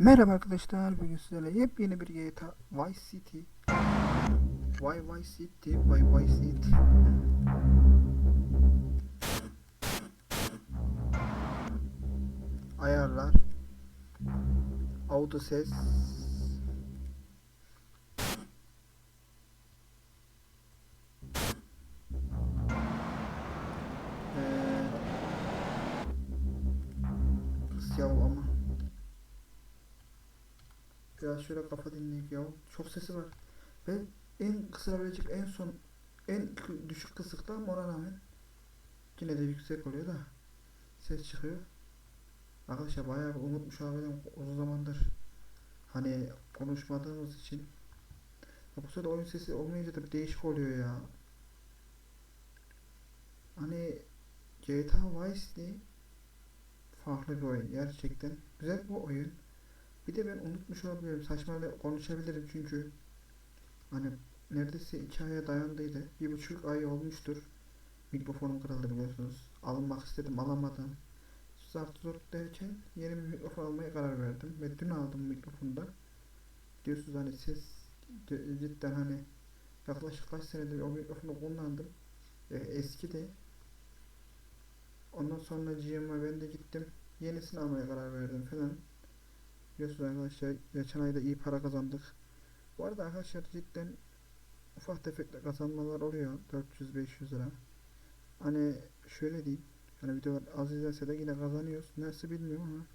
Merhaba arkadaşlar, bugün sizlerle yepyeni bir GTA Vice City. Vay Vice City, Vay Vice City. Ayarlar. Auto ses Biraz şöyle kafa dinleyip ya. Çok sesi var. Ve en kısabilecek en son en düşük kısıkta ama ona rağmen yine de yüksek oluyor da ses çıkıyor. Arkadaşlar bayağı bir unutmuş harbiden uzun zamandır hani konuşmadığımız için ya bu sırada oyun sesi olmayınca da bir değişik oluyor ya. Hani GTA Vice City farklı bir oyun gerçekten. Güzel bir oyun. Bir de ben unutmuş olabilirim. Saçmalık konuşabilirim çünkü hani neredeyse iki aya dayandıydı. Bir buçuk ay olmuştur. Mikrofonum kırıldı biliyorsunuz. Alınmak istedim alamadım. Zart zort derken yeni bir mikrofon almaya karar verdim. Ve dün aldım mikrofonu da. Diyorsunuz hani ses cidden hani yaklaşık kaç senedir o mikrofonu kullandım. E, eski de. Ondan sonra GM'a ben de gittim. Yenisini almaya karar verdim falan. Biliyorsunuz arkadaşlar geçen ayda iyi para kazandık. Bu arada arkadaşlar cidden ufak tefek de kazanmalar oluyor. 400-500 lira. Hani şöyle diyeyim. Hani videolar az izlense de yine kazanıyoruz. Nasıl bilmiyorum ama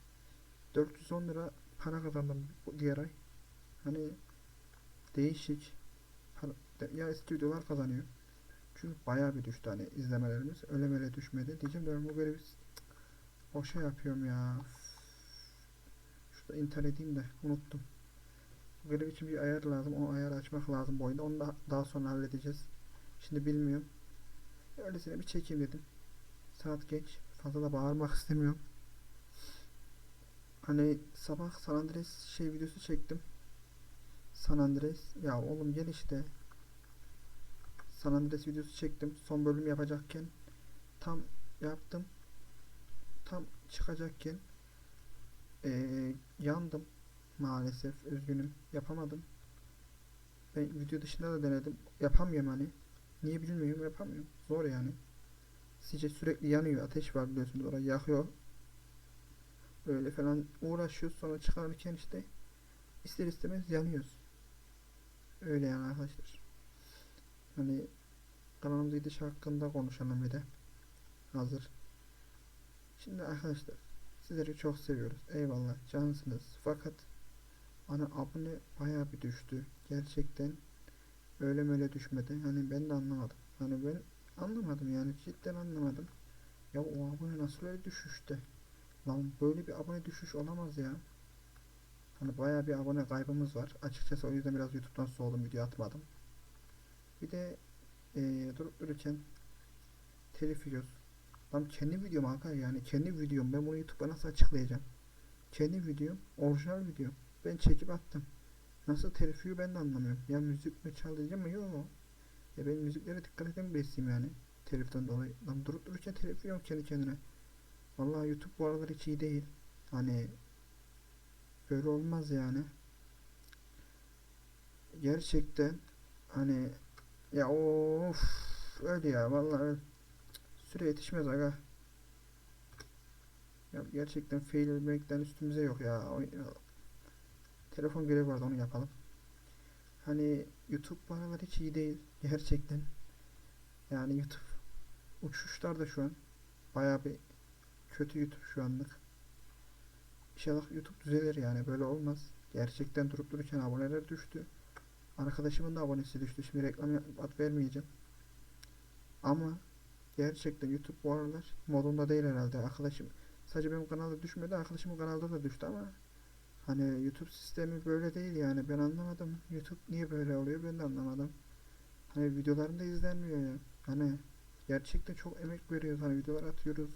410 lira para kazandım bu diğer ay. Hani değişik. Ya eski videolar kazanıyor. Çünkü bayağı bir düştü hani izlemelerimiz. Öyle böyle düşmedi. Diyeceğim ben bu böyle bir boşa yapıyorum ya. Şurada intihar edeyim de unuttum. Görev için bir ayar lazım. O ayarı açmak lazım bu oyunda. Onu da daha sonra halledeceğiz. Şimdi bilmiyorum. Öylesine bir çekeyim dedim. Saat geç. Fazla da bağırmak istemiyorum. Hani sabah San Andreas şey videosu çektim. San Andreas. Ya oğlum gel işte. San Andreas videosu çektim. Son bölüm yapacakken tam yaptım. Tam çıkacakken eee, yandım. Maalesef üzgünüm. Yapamadım. Ben video dışında da denedim. Yapamıyorum hani. Niye bilmiyorum yapamıyorum. Zor yani. Sizce sürekli yanıyor ateş var biliyorsunuz orayı yakıyor. Böyle falan uğraşıyoruz sonra çıkarırken işte ister istemez yanıyoruz. Öyle yani arkadaşlar. Hani kanalımız gidiş hakkında konuşalım bir de. Hazır. Şimdi arkadaşlar Sizleri çok seviyoruz. Eyvallah. Cansınız. Fakat ana abone bayağı bir düştü. Gerçekten öyle böyle düşmedi. Hani ben de anlamadım. Hani ben anlamadım yani cidden anlamadım. Ya o abone nasıl öyle düşüşte? Lan böyle bir abone düşüş olamaz ya. Hani bayağı bir abone kaybımız var. Açıkçası o yüzden biraz YouTube'dan soğudum video atmadım. Bir de eee durup dururken telif yiyoruz. Lan kendi videom kanka yani kendi videom ben bunu YouTube'a nasıl açıklayacağım? Kendi videom orijinal videom. Ben çekip attım. Nasıl telif yiyor ben de anlamıyorum. Ya müzik mi çalacağım mı? Yok. Ya ben müziklere dikkat eden birisiyim yani. Teliften dolayı. Lan durup dururken telif yiyorum kendi kendine. Vallahi YouTube bu aralar hiç iyi değil. Hani böyle olmaz yani. Gerçekten hani ya of öyle ya vallahi öyle. Süre yetişmez aga. Ya gerçekten fail etmekten üstümüze yok ya. O- ya. Telefon görevi vardı onu yapalım. Hani YouTube bu aralar hiç iyi değil. Gerçekten. Yani YouTube uçuşlarda şu an. Bayağı bir kötü YouTube şu anlık. İnşallah YouTube düzelir yani böyle olmaz. Gerçekten durup dururken aboneler düştü. Arkadaşımın da abonesi düştü. Şimdi reklam yap- vermeyeceğim. Ama Gerçekten YouTube bu aralar modunda değil herhalde. Arkadaşım sadece benim kanalda düşmedi, arkadaşımın kanalda da düştü ama hani YouTube sistemi böyle değil yani. Ben anlamadım. YouTube niye böyle oluyor ben de anlamadım. Hani videolarında izlenmiyor ya. Hani gerçekten çok emek veriyoruz. Hani videolar atıyoruz.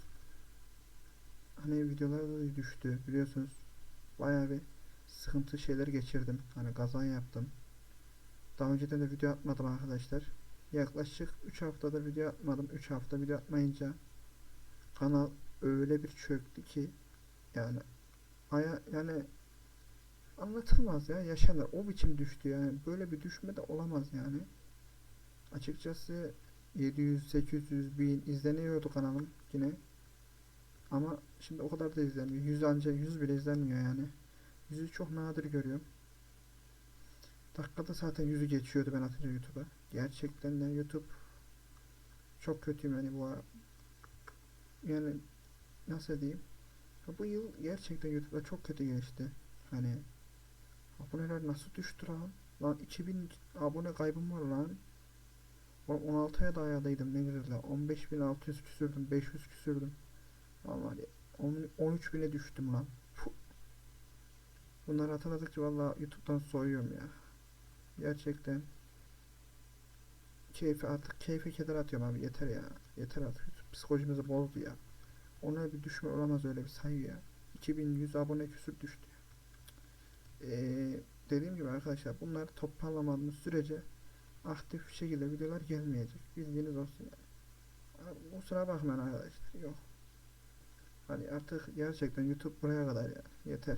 Hani videolar da düştü biliyorsunuz. Bayağı bir sıkıntı şeyler geçirdim. Hani kazan yaptım. Daha önceden de video atmadım arkadaşlar. Yaklaşık 3 haftadır video atmadım. 3 hafta video atmayınca kanal öyle bir çöktü ki yani aya yani anlatılmaz ya yaşanır. O biçim düştü yani. Böyle bir düşme de olamaz yani. Açıkçası 700 800 bin izleniyordu kanalım yine. Ama şimdi o kadar da izlenmiyor. 100 anca 100 bile izlenmiyor yani. 100'ü çok nadir görüyorum dakikada zaten 100'ü geçiyordu ben atınca YouTube'a. Gerçekten de YouTube çok kötüyüm yani bu yani nasıl diyeyim? Ya bu yıl gerçekten YouTube'da çok kötü geçti hani aboneler nasıl düştü lan? Lan 2000 abone kaybım var lan. Oğlum 16'ya da ayağdaydım ne güzel lan 15600 küsürdüm 500 küsürdüm. Vallahi 13 bine düştüm lan. Puh. Bunları hatırladıkça vallahi YouTube'dan soğuyorum ya gerçekten. Keyfi artık keyfi keder atıyorum abi yeter ya. Yeter artık. Psikolojimizi bozdu ya. Ona bir düşme olamaz öyle bir sayı ya. 2100 abone küsür düştü. Ee, dediğim gibi arkadaşlar bunları toparlamadığımız sürece aktif bir şekilde videolar gelmeyecek. Bilginiz olsun yani. Abi, kusura bakmayın arkadaşlar yok. Hani artık gerçekten YouTube buraya kadar ya yeter.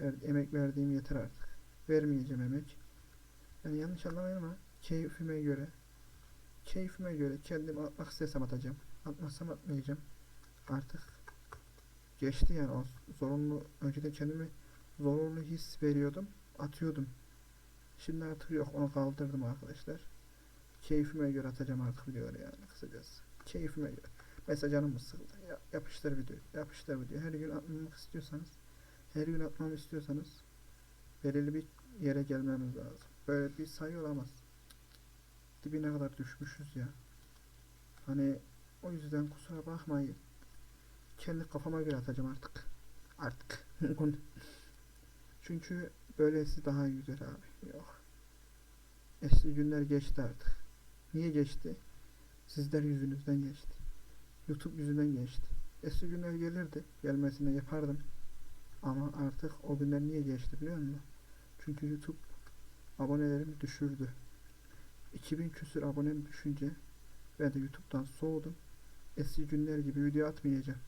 Ver, emek verdiğim yeter artık. Vermeyeceğim emek yani yanlış anlamayın ama keyfime göre keyfime göre kendim atmak istesem atacağım. Atmazsam atmayacağım. Artık geçti yani. O zorunlu önceden kendimi zorunlu his veriyordum atıyordum. Şimdi artık yok onu kaldırdım arkadaşlar. Keyfime göre atacağım artık videoları yani kısacası. Keyfime göre. Mesela canım sıkıldı? Ya, yapıştır video yapıştır video. Her gün atmamak istiyorsanız her gün atmamı istiyorsanız belirli bir yere gelmemiz lazım böyle bir sayı olamaz. Dibine kadar düşmüşüz ya. Hani o yüzden kusura bakmayın. Kendi kafama göre atacağım artık. Artık. Çünkü böylesi daha güzel abi. Yok. Eski günler geçti artık. Niye geçti? Sizler yüzünüzden geçti. Youtube yüzünden geçti. Eski günler gelirdi. Gelmesine yapardım. Ama artık o günler niye geçti biliyor musun? Çünkü youtube abonelerimi düşürdü 2000 küsür abonem düşünce ben de YouTube'dan soğudum. Eski günler gibi video atmayacağım.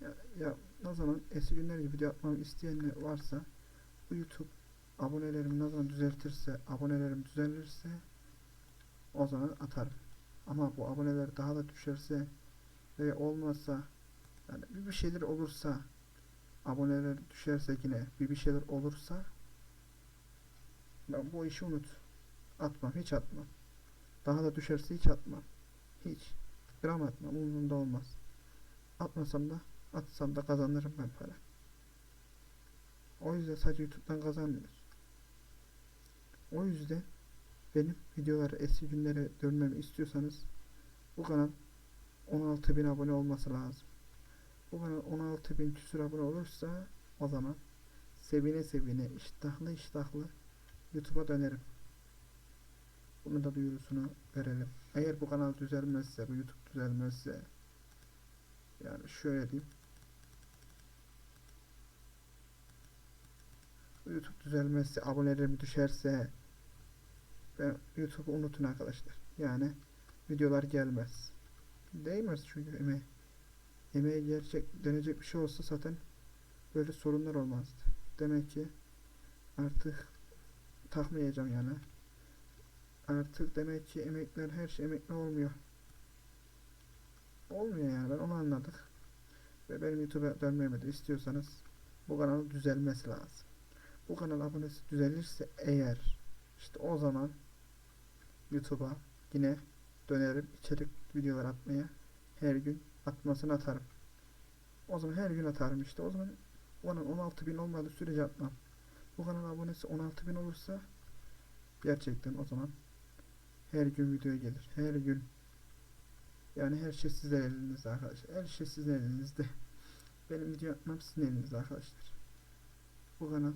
Ya, ya ne zaman eski günler gibi video atmamı isteyenler varsa bu YouTube abonelerimi ne zaman düzeltirse, abonelerim düzelirse o zaman atarım. Ama bu aboneler daha da düşerse ve olmazsa yani bir şeyler olursa aboneler düşerse yine bir bir şeyler olursa ben bu işi unut. Atmam, hiç atmam. Daha da düşerse hiç atmam. Hiç. Gram atmam, umurumda olmaz. Atmasam da, atsam da kazanırım ben para. O yüzden sadece YouTube'dan kazanmıyoruz. O yüzden benim videoları eski günlere dönmemi istiyorsanız bu kanal 16.000 abone olması lazım. Bu kanal 16.000 küsur abone olursa o zaman sevine sevine iştahlı iştahlı YouTube'a dönerim. Bunu da duyurusunu verelim. Eğer bu kanal düzelmezse, bu YouTube düzelmezse yani şöyle diyeyim. YouTube düzelmezse, abonelerim düşerse ben YouTube'u unutun arkadaşlar. Yani videolar gelmez. Değmez çünkü emeğe. Emeğe gerçek denecek bir şey olsa zaten böyle sorunlar olmazdı. Demek ki artık takmayacağım yani. Artık demek ki emekler her şey emekli olmuyor. Olmuyor yani ben onu anladık. Ve benim YouTube'a dönmemi de istiyorsanız bu kanalın düzelmesi lazım. Bu kanal abonesi düzelirse eğer işte o zaman YouTube'a yine dönerim içerik videolar atmaya her gün atmasını atarım. O zaman her gün atarım işte. O zaman onun 16.000 olmadığı sürece atmam. Bu kanal abonesi 16.000 olursa gerçekten o zaman her gün video gelir. Her gün. Yani her şey sizin elinizde arkadaşlar. Her şey sizin elinizde. Benim video atmam sizin elinizde arkadaşlar. Bu kanal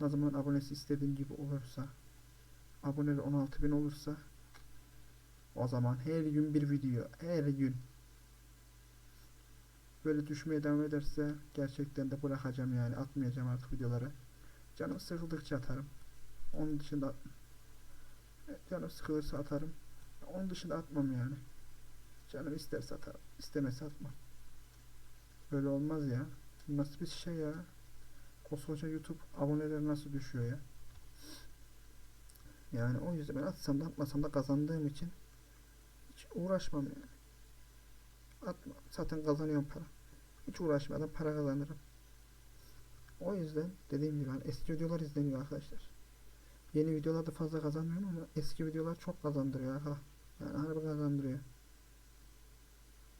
ne zaman abonesi istediğim gibi olursa aboneli 16.000 olursa o zaman her gün bir video. Her gün. Böyle düşmeye devam ederse gerçekten de bırakacağım yani. Atmayacağım artık videoları. Canım sıkıldıkça atarım. Onun dışında canım sıkılırsa atarım. Onun dışında atmam yani. Canım isterse atarım. istemezse atmam. Böyle olmaz ya. Nasıl bir şey ya. Koskoca YouTube aboneleri nasıl düşüyor ya? Yani o yüzden ben atsam da atmasam da kazandığım için hiç uğraşmam yani. Atma. Zaten kazanıyorum para. Hiç uğraşmadan para kazanırım. O yüzden dediğim gibi hani eski videolar izleniyor arkadaşlar. Yeni videolarda fazla kazanmıyorum ama eski videolar çok kazandırıyor ha. Yani harbi kazandırıyor.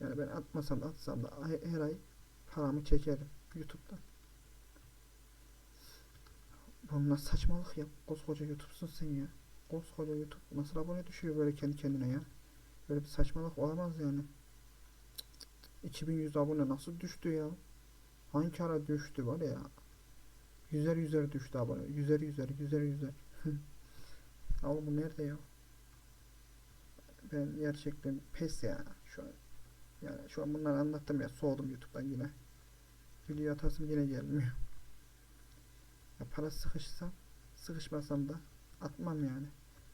Yani ben atmasam da atsam da her ay paramı çekerim YouTube'dan. Bunlar saçmalık ya. Koskoca YouTube'sun sen ya. Koskoca YouTube. Nasıl abone düşüyor böyle kendi kendine ya. Böyle bir saçmalık olamaz yani. Cık cık cık. 2100 abone nasıl düştü ya? Hangi ara düştü var ya. Yüzer yüzer düştü abone. Yüzer yüzer yüzer yüzer. Oğlum bu nerede ya? Ben gerçekten pes ya şu an. Yani şu an bunları anlattım ya soğudum YouTube'dan yine. Video atasım yine gelmiyor. Ya para sıkışsam, sıkışmasam da atmam yani.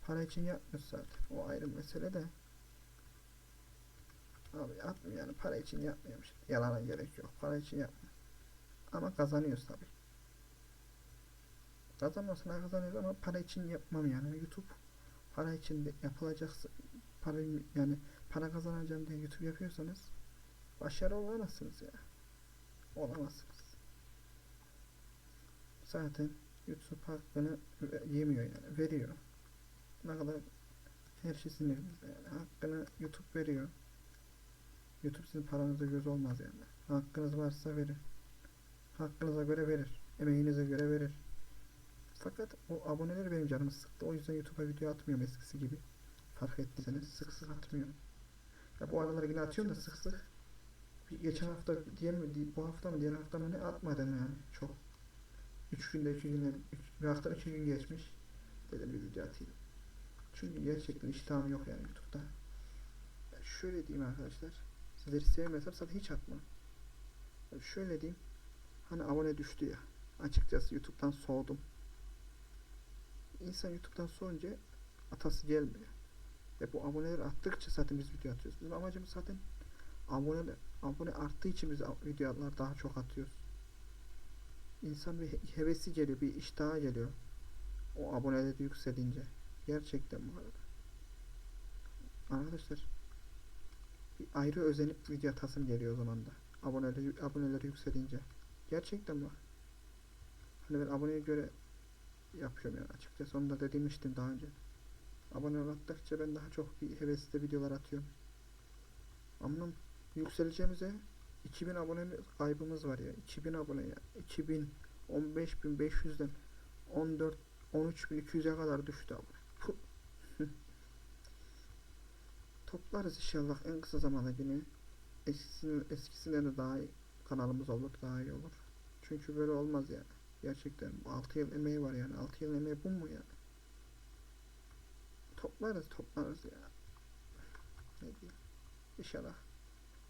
Para için yapmıyoruz zaten. O ayrı mesele de. Abi atmıyor yani para için yapmıyormuş. Yalana gerek yok. Para için yapmıyor. Ama kazanıyoruz tabi. Kazanmasına kazanıyoruz ama para için yapmam yani. YouTube para için de yapılacaksa para yani para kazanacağım diye YouTube yapıyorsanız başarılı olamazsınız ya. Olamazsınız. Zaten YouTube hakkını yemiyor yani. Veriyor. Ne kadar her şey sinirimizde yani. Hakkını YouTube veriyor. YouTube sizin paranıza göz olmaz yani. Hakkınız varsa verir. Hakkınıza göre verir. Emeğinize göre verir. Fakat o aboneler benim canımı sıktı. O yüzden YouTube'a video atmıyorum eskisi gibi. Fark ettiyseniz sık sık atmıyorum. Ya bu aralar yine atıyorum da sık sık. Bir geçen hafta diye mi, bu hafta mı diğer hafta mı ne atmadım yani çok. Üç günde iki günde, üç, bir hafta iki gün geçmiş. Dedim bir video atayım. Çünkü gerçekten iştahım yok yani YouTube'da. Ya şöyle diyeyim arkadaşlar. Sizleri sevmesem zaten hiç atmam. Ya şöyle diyeyim. Hani abone düştü ya. Açıkçası YouTube'dan soğudum. İnsan YouTube'dan soğunca atası gelmiyor. Ve bu aboneler arttıkça zaten biz video atıyoruz. Bizim amacımız zaten abone abone arttığı için biz videolar daha çok atıyoruz. İnsan bir he- hevesi geliyor, bir iştaha geliyor. O aboneler yükselince. Gerçekten bu arada. Arkadaşlar bir ayrı özenip video atasım geliyor o zaman da. Aboneler, aboneler yükselince. Gerçekten bak. Hani ben aboneye göre yapıyorum yani açıkçası. Onu da de demiştim daha önce. Abone arttıkça ben daha çok bir hevesli videolar atıyorum. Ama yükseleceğimize 2000 abone kaybımız var ya. 2000 abone ya. 2000 15500'den 14 13200'e kadar düştü abone. Toplarız inşallah en kısa zamanda yine. Eskisinin, eskisinden de daha iyi kanalımız olur, daha iyi olur. Çünkü böyle olmaz yani. Gerçekten 6 yıl emeği var yani. 6 yıl emeği bu mu ya? Toplarız toplarız ya. Ne diyeyim. İnşallah.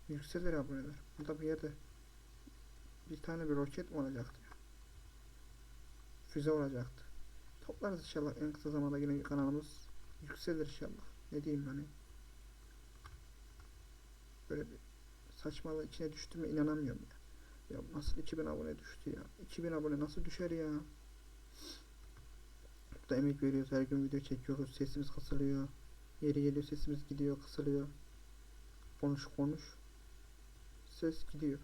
Yükselir aboneler. Burada bir yerde bir tane bir roket olacaktı? Füze olacaktı. Toplarız inşallah en kısa zamanda yine kanalımız yükselir inşallah. Ne diyeyim hani. Böyle bir saçmalığı içine düştüğüme inanamıyorum ya. Ya nasıl 2000 abone düştü ya? 2000 abone nasıl düşer ya? Burada emek veriyoruz. Her gün video çekiyoruz. Sesimiz kısılıyor. Yeri geliyor sesimiz gidiyor, kısılıyor. Konuş konuş. Ses gidiyor.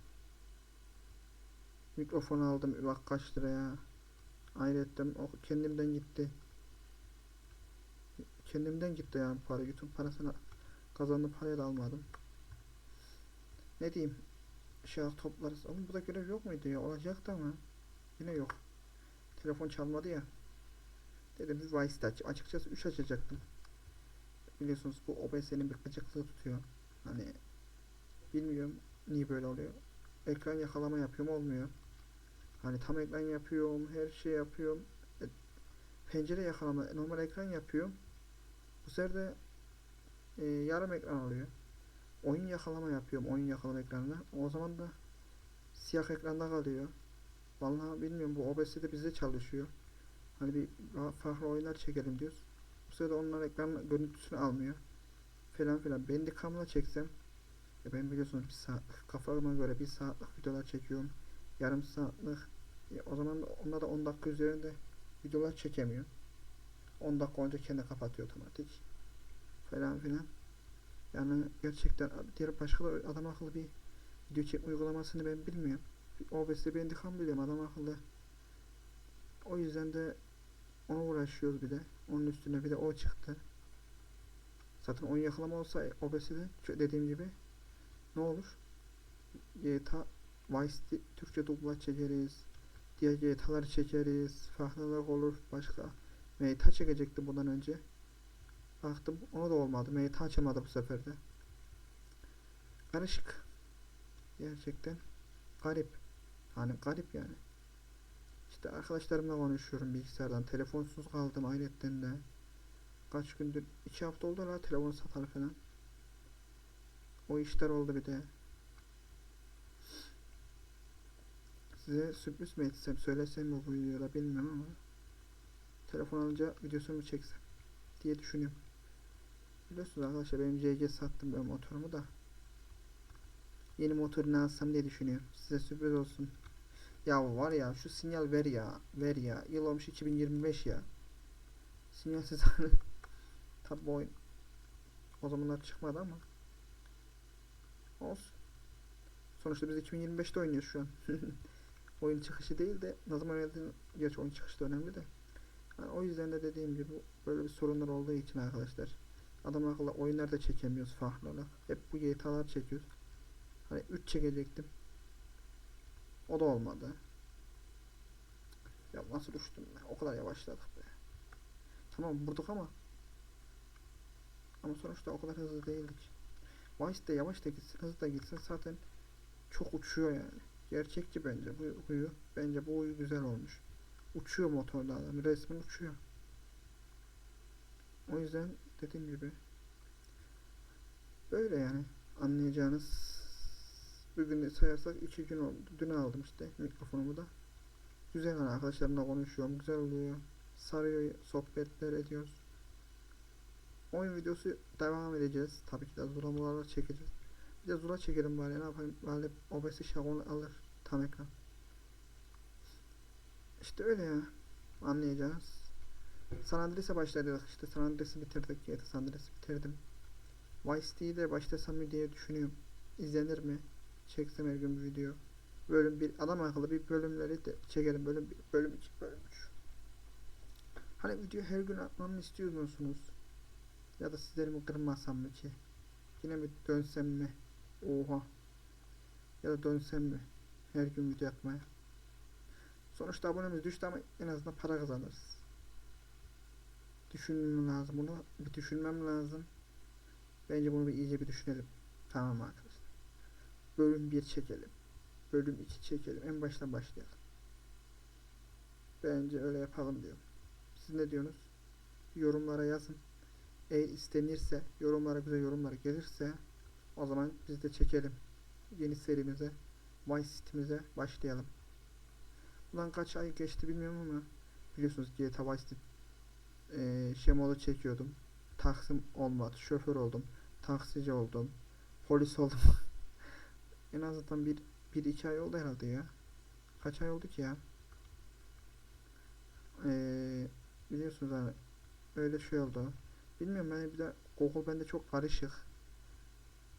Mikrofon aldım. Bak kaç liraya. Ayrıca o kendimden gitti. Kendimden gitti yani para. YouTube parasını kazandım parayı da almadım. Ne diyeyim? İnşallah toplarız. Oğlum burada görev yok muydu ya? Olacaktı ama. Yine yok. Telefon çalmadı ya. Dedim bir Vice'de aç. Açıkçası 3 açacaktım. Biliyorsunuz bu OBS'nin bir gıcıklığı tutuyor. Hani bilmiyorum niye böyle oluyor. Ekran yakalama yapıyorum olmuyor. Hani tam ekran yapıyorum, her şey yapıyorum. E, pencere yakalama, normal ekran yapıyorum. Bu sefer de e, yarım ekran oluyor. Oyun yakalama yapıyorum, oyun yakalama ekranına. O zaman da siyah ekranda kalıyor. Vallahi bilmiyorum bu OBS'de bizde çalışıyor. Hani bir fa- farklı oyunlar çekelim diyoruz. Bu sırada onlar ekran görüntüsünü almıyor. Falan filan. Ben de kamera çeksem ya ben biliyorsunuz bir saat kafama göre bir saatlik videolar çekiyorum. Yarım saatlik E, o zaman da onda da 10 dakika üzerinde videolar çekemiyor. 10 dakika önce kendi kapatıyor otomatik. Falan filan. Yani gerçekten diğer başka da adam akıllı bir video çekme uygulamasını ben bilmiyorum. OBS'de ben Dikam biliyorum adam akıllı. O yüzden de ona uğraşıyoruz bir de. Onun üstüne bir de o çıktı. Zaten oyun yakalama olsa OBS'de dediğim gibi ne olur? GTA Vice Türkçe dublaj çekeriz. Diğer GTA'ları çekeriz. Farklılık olur. Başka. Meta çekecektim bundan önce. Baktım ona da olmadı. Meta açamadı bu sefer de. Karışık. Gerçekten garip. Hani garip yani. İşte arkadaşlarımla konuşuyorum bilgisayardan. Telefonsuz kaldım ayrıyetten de. Kaç gündür? iki hafta oldu la telefon satalı falan. O işler oldu bir de. Size sürpriz mi etsem, söylesem mi bu videoda bilmiyorum ama telefon alınca videosunu mu çeksem diye düşünüyorum. Biliyorsunuz arkadaşlar benim CG sattım ben motorumu da. Yeni motoru ne alsam diye düşünüyorum. Size sürpriz olsun. Ya var ya şu sinyal ver ya. Ver ya. Yıl olmuş 2025 ya. Sinyalsiz hani. Tabi bu oyun. O zamanlar çıkmadı ama. Olsun. Sonuçta biz 2025'te oynuyoruz şu an. oyun çıkışı değil de ne zaman oynadığın gerçi oyun çıkışı da önemli de. Yani o yüzden de dediğim gibi böyle bir sorunlar olduğu için arkadaşlar. Adam akıllı oyunlar da çekemiyoruz farklı olarak. Hep bu GTA'lar çekiyoruz. Hani 3 çekecektim. O da olmadı. Ya nasıl uçtum ben? O kadar yavaşladık be. Tamam vurduk ama ama sonuçta o kadar hızlı değildik. Vice de yavaş da gitsin, hızlı da gitsin zaten çok uçuyor yani. Gerçekçi bence bu huyu. Bence bu huyu güzel olmuş. Uçuyor motorda adam. Resmen uçuyor. O yüzden dediğim gibi böyle yani anlayacağınız bugün sayarsak iki gün oldu. Dün aldım işte mikrofonumu da. Güzel hani arkadaşlarımla konuşuyorum. Güzel oluyor. Sarıyor. Sohbetler ediyoruz. Oyun videosu devam edeceğiz. Tabii ki de zulamalarla çekeceğiz. Bir de zula çekelim bari ne yapayım. Bari OBS şakonu alır. Tam ekran. İşte öyle ya. Anlayacağız. San Andreas'e başladık işte. San Andreas'ı bitirdik. GTA San Andreas'ı bitirdim. Vice City'yi de başlasam mı diye düşünüyorum. İzlenir mi? Çeksem her gün bir video. Bölüm bir adam akıllı bir bölümleri de çekelim. Bölüm bir, bölüm iki, bölüm üç. Hani video her gün atmamı istiyor musunuz? Ya da sizlerimi kırmasam mı ki? Yine mi dönsem mi? Oha. Ya da dönsem mi? Her gün video atmaya. Sonuçta abonemiz düştü ama en azından para kazanırız. Düşünmem lazım bunu. Bir düşünmem lazım. Bence bunu bir iyice bir düşünelim. Tamam arkadaşlar. Bölüm 1 çekelim. Bölüm 2 çekelim. En baştan başlayalım. Bence öyle yapalım diyorum. Siz ne diyorsunuz? Yorumlara yazın. Eğer istenirse, yorumlara güzel yorumlar gelirse o zaman biz de çekelim. Yeni serimize, Vice City'mize başlayalım. Ulan kaç ay geçti bilmiyorum ama biliyorsunuz GTA Vice City e, şemalı çekiyordum. Taksim olmadı. Şoför oldum. Taksici oldum. Polis oldum. en azından bir, bir iki ay oldu herhalde ya. Kaç ay oldu ki ya? Ee, biliyorsunuz hani öyle şey oldu. Bilmiyorum ben bir de Google bende çok karışık.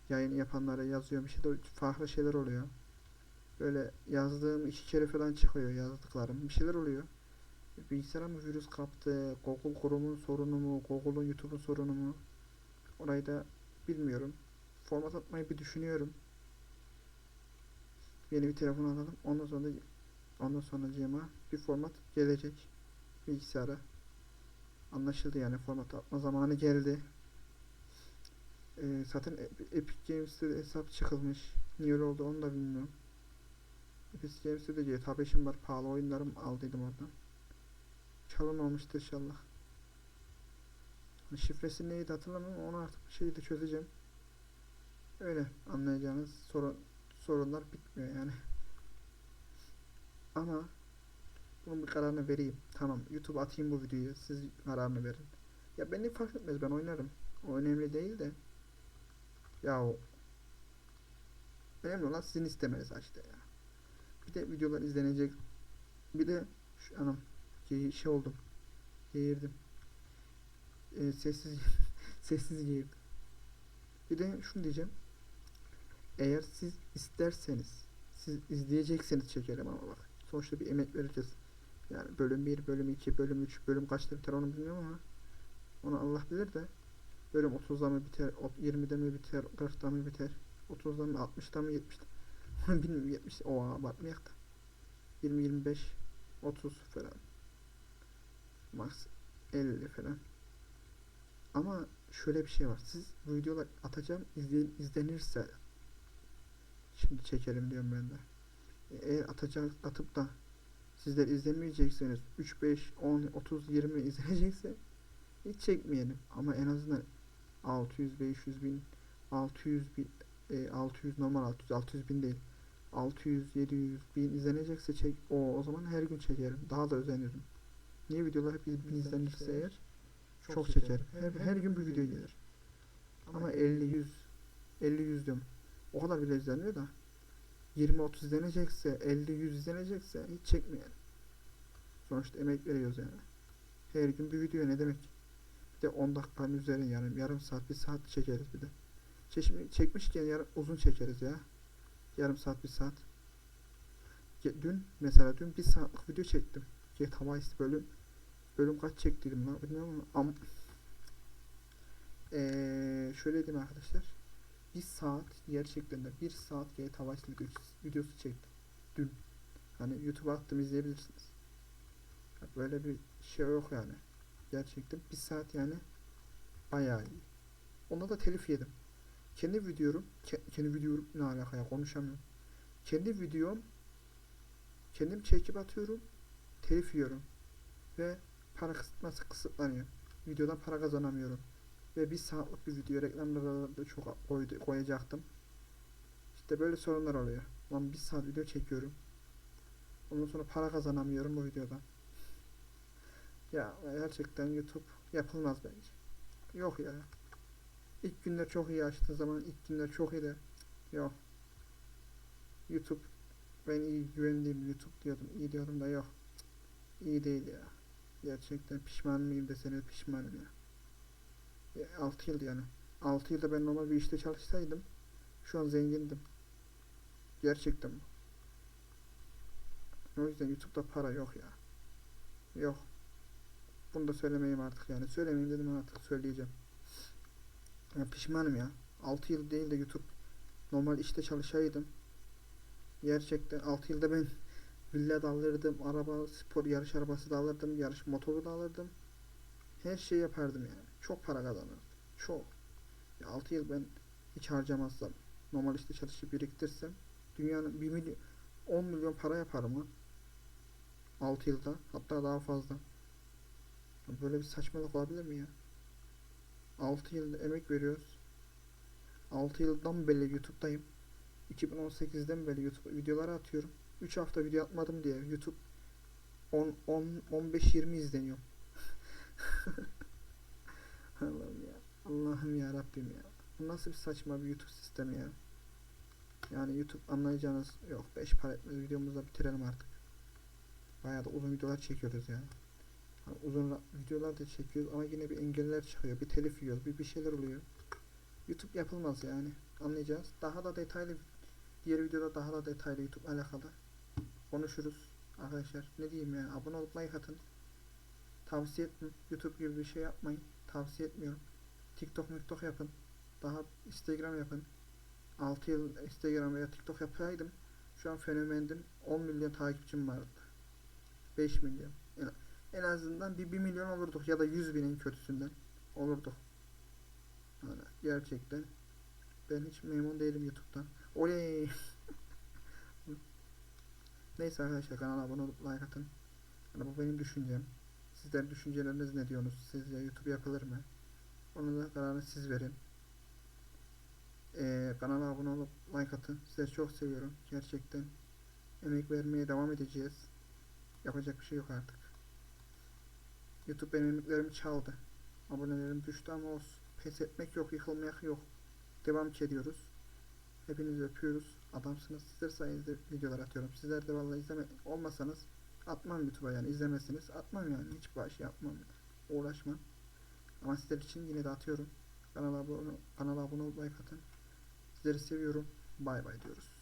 Yayın yapanlara yazıyor bir şey de farklı şeyler oluyor. Böyle yazdığım iki kere falan çıkıyor yazdıklarım. Bir şeyler oluyor. Bilgisayara mı virüs kaptı? Google Chrome'un sorunu mu? Google'un YouTube'un sorunu mu? Orayı da bilmiyorum. Format atmayı bir düşünüyorum. Yeni bir telefon alalım. Ondan sonra ondan sonra cima bir format gelecek bilgisayara. Anlaşıldı yani format atma zamanı geldi. Ee, zaten Epic Games'te de hesap çıkılmış. Niye öyle oldu onu da bilmiyorum. Epic Games'te de GTA 5'im var. Pahalı oyunlarım aldıydım oradan. Çalınmamıştır inşallah. Hani Şifresi neydi hatırlamıyorum onu artık bir şekilde çözeceğim. Öyle anlayacağınız sorun sorunlar bitmiyor yani. Ama bunun bir kararını vereyim. Tamam YouTube atayım bu videoyu. Siz kararını verin. Ya beni fark etmez ben oynarım. O önemli değil de. Ya o önemli olan sizin istemeniz işte ya. Bir de videolar izlenecek Bir de şu anam şey oldum. Geğirdim. Ee, sessiz sessiz geğirdim. Bir de şunu diyeceğim. Eğer siz isterseniz siz izleyecekseniz çekerim ama bak. Sonuçta bir emek vereceğiz. Yani bölüm 1, bölüm 2, bölüm 3, bölüm kaçta biter onu bilmiyorum ama onu Allah bilir de bölüm 30'da mı biter, ot- 20'de mi biter, 40'da mı biter, 30'da mı, 60'da mı, 70'de onu bilmiyorum 70 o abartmayak da 20, 25, 30 falan max 50 falan ama şöyle bir şey var siz bu videolar atacağım izleyin, izlenirse şimdi çekelim diyorum ben de eğer atacak atıp da sizler izlemeyecekseniz 3, 5, 10, 30, 20 izlenecekse hiç çekmeyelim. Ama en azından 600, 500 bin, 600 bin, e, 600 normal 600, 600 bin değil. 600, 700 bin izlenecekse çek. O o zaman her gün çekerim. Daha da özenirim. Niye videolar hep izlenirse eğer çok, çekerim. Her, her gün bir video gelir. Ama 50, 100, 50, 100 diyorum. O kadar bile izlenmiyor da. 20-30 izlenecekse, 50-100 izlenecekse hiç çekmeyelim. Sonuçta emek veriyoruz yani. Her gün bir video ne demek? Bir de 10 dakikanın üzerine yani yarım saat, bir saat çekeriz bir de. Çeşmi, çekmişken yarım, uzun çekeriz ya. Yarım saat, bir saat. Dün mesela dün bir saatlik video çektim. GTA Vice bölüm bölüm kaç çektiydim lan bilmiyorum ama am Eee şöyle diyeyim arkadaşlar. Bir saat gerçekten de bir saat GTA Vice videosu, çektim. Dün. Hani YouTube'a attım izleyebilirsiniz. Böyle bir şey yok yani. Gerçekten bir saat yani bayağı iyi. Onda da telif yedim. Kendi videom, ke- kendi videom ne alaka ya konuşamıyorum. Kendi videom kendim çekip atıyorum. Telif yiyorum. Ve para kısıtması kısıtlanıyor. Videodan para kazanamıyorum. Ve bir saatlik bir video reklamlara da çok koydu, koyacaktım. İşte böyle sorunlar oluyor. Lan bir saat video çekiyorum. Ondan sonra para kazanamıyorum bu videodan. Ya gerçekten YouTube yapılmaz bence. Yok ya. İlk günler çok iyi açtığı zaman ilk günler çok iyi de yok. YouTube ben iyi güvendiğim YouTube diyordum. iyi diyordum da yok. İyi değil ya. Gerçekten pişman mıyım deseniz pişmanım ya. 6 yıl yani. 6 yılda ben normal bir işte çalışsaydım şu an zengindim. Gerçekten bu. O yüzden YouTube'da para yok ya. Yok. Bunu da söylemeyeyim artık yani. Söylemeyeyim dedim artık söyleyeceğim. Ya pişmanım ya. 6 yıl değil de YouTube normal işte çalışaydım. Gerçekten 6 yılda ben villa da alırdım, araba, spor yarış arabası da alırdım, yarış motoru da alırdım. Her şeyi yapardım yani. Çok para kazanırdım. Çok. Ya 6 yıl ben hiç harcamazsam, normal işte çalışıp biriktirsem dünyanın 1 milyon 10 milyon para yaparım ha. 6 yılda hatta daha fazla. Böyle bir saçmalık olabilir mi ya? 6 yıl emek veriyoruz. 6 yıldan beri YouTube'dayım. 2018'den beri YouTube videoları atıyorum. 3 hafta video atmadım diye YouTube 10 10 15 20 izleniyor. Allah'ım ya. Allah'ım ya Rabbim ya. Bu nasıl bir saçma bir YouTube sistemi ya. Yani YouTube anlayacağınız yok. 5 para etmez videomuzda bitirelim artık. Bayağı da uzun videolar çekiyoruz ya. Hani uzun videolar da çekiyoruz ama yine bir engeller çıkıyor. Bir telif yiyoruz. Bir bir şeyler oluyor. YouTube yapılmaz yani. Anlayacağız. Daha da detaylı diğer videoda daha da detaylı YouTube alakalı konuşuruz arkadaşlar. Ne diyeyim ya? Abone olup like atın. Tavsiye etmiyorum. YouTube gibi bir şey yapmayın. Tavsiye etmiyorum. TikTok TikTok yapın. Daha Instagram yapın. 6 yıl Instagram veya TikTok yapaydım. Şu an fenomendim. 10 milyon takipçim vardı. 5 milyon. En azından bir 1 milyon olurduk ya da 100 binin kötüsünden olurduk. Yani gerçekten ben hiç memnun değilim YouTube'dan. Oley! Neyse arkadaşlar kanala abone olup like atın. Yani bu benim düşüncem. Sizler düşünceleriniz ne diyorsunuz? Sizce YouTube yapılır mı? Onu da kararını siz verin. Ee, kanala abone olup like atın. Sizleri çok seviyorum. Gerçekten emek vermeye devam edeceğiz. Yapacak bir şey yok artık. YouTube benim emeklerimi çaldı. Abonelerim düştü ama olsun. Pes etmek yok, yıkılmak yok. Devam ediyoruz. Hepinizi öpüyoruz. Adamsınız. Sizler sayenizde videolar atıyorum. Sizler de vallahi izleme olmasanız Atmam YouTube'a yani izlemezsiniz. Atmam yani. Hiç baş yapmam. Uğraşmam. Ama sizler için yine de atıyorum. Kanala abone, kanala abone olup like atın. Sizleri seviyorum. Bay bay diyoruz.